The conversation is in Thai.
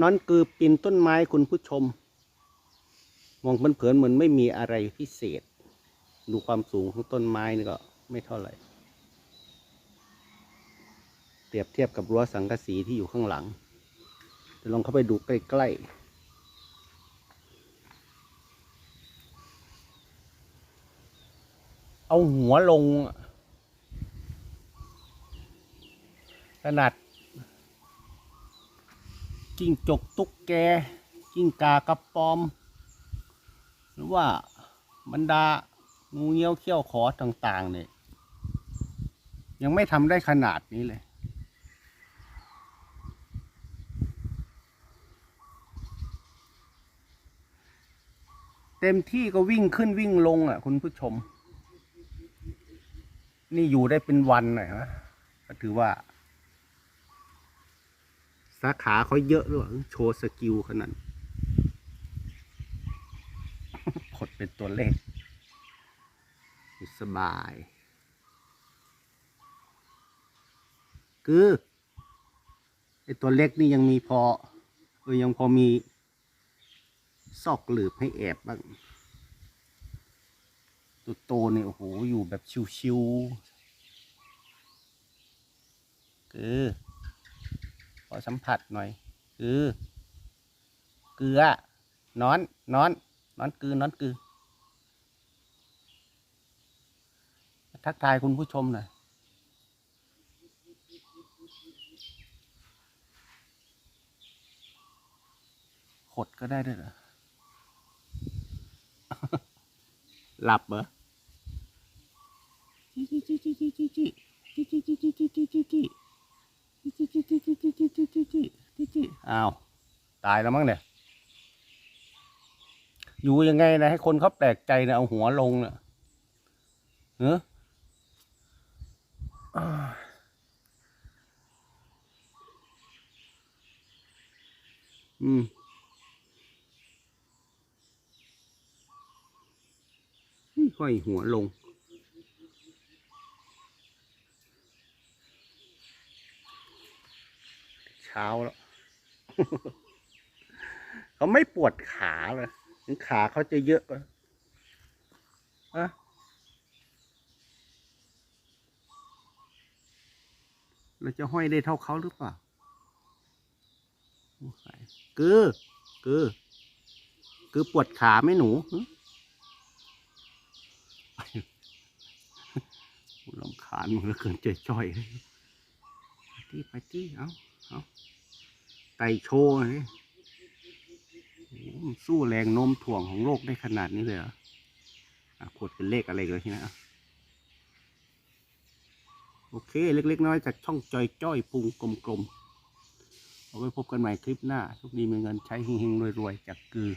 นอนคือปีนต้นไม้คุณผู้ชม มองเผินๆเหมือนไม่มีอะไรพิเศษ ดูความสูงของต้นไม้นี่ก็ไม่เท่าไหร่ เปรียบเทียบกับรั้วสังกะสีที่อยู่ข้างหลังจะลองเข้าไปดูใกล้ๆเอาหัวลง ขนาด กิ้งจกตุ๊กแก กิ้งกากระปอม หรือว่าบรรดางูเงี้ยวเขี้ยวขอต่างๆเนี่ยยังไม่ทำได้ขนาดนี้เลย เต็มที่ก็วิ่งขึ้นวิ่งลงอะ คุณผู้ชม นี่อยู่ได้เป็นวันหน่อยนะก็ถือว่า สาขาเขาเยอะด้วยโชว์สกิลขนาดกดเป็นตัวเลข สบาย คือไอตัวเล็กนี่ยังมีพอเออยังพอมีซอกหลืบให้แอบบ้าง ตัวโตเนี่ยโอ้โห อยู่แบบชิวๆคือขอ สัมผัสหน่อย คือ เกลือนอนนอนนอนกือนอนกือ ทักทายคุณผู้ชมหน่อยขดก็ได้ด้วยเหรอหลับเหรอจิจิจิจิจิจิจิจิจิจิจิ จี้จี้จี้อ้าวตายแล้วมั้งเนี่ยอยู่ยังไงนะให้คนเขาแปลกใจนะเอาหัวลงเนะเนอะอืมห้อยหัวลง เช้าแล้ว เขาไม่ปวดขาเลยถึงขาเขาจะเยอะกว่าอะเราจะห้อยได้เท่าเขาหรือเปล่ากือกือกือปวดขาไหมหนูลำคาญมึงเหลือเกินใจจ้อยเลยไปที่ไปที่ เอาเอา ไต่โชว์เลยสู้แรงโน้มถ่วงของโลกได้ขนาดนี้เลยเหรอขวดเป็นเลขอะไรกันทีนะโอเค เล็ก ๆ น้อยจากช่องจอยจ้อยปุงกลมๆ เอาไว้พบกันใหม่คลิปหน้าทุกดีมีเงินใช้เฮงๆรวย ๆ จากกือ